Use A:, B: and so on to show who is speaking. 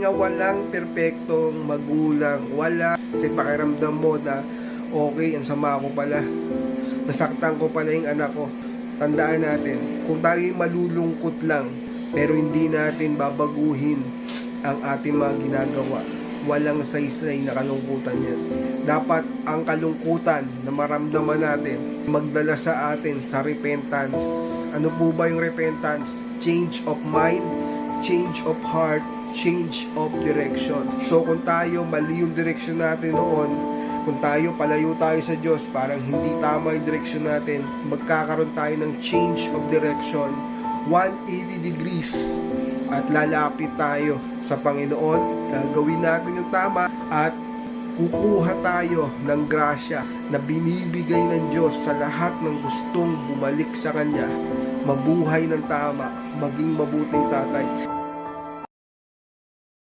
A: nga walang perpektong magulang. Wala. Kasi pakiramdam mo na okay, ang sama ko pala. Nasaktan ko pala yung anak ko. Tandaan natin, kung tayo'y malulungkot lang, pero hindi natin babaguhin ang ating mga ginagawa, walang saysay na kalungkutan yan. Dapat ang kalungkutan na maramdaman natin, magdala sa atin sa repentance. Ano po ba yung repentance? Change of mind, change of heart, change of direction. So kung tayo mali yung direction natin noon, kung tayo palayo tayo sa Diyos, parang hindi tama yung direction natin, magkakaroon tayo ng change of direction, 180 degrees, at lalapit tayo sa Panginoon, gagawin natin yung tama, at kukuha tayo ng grasya na binibigay ng Diyos sa lahat ng gustong bumalik sa Kanya, mabuhay ng tama, maging mabuting tatay.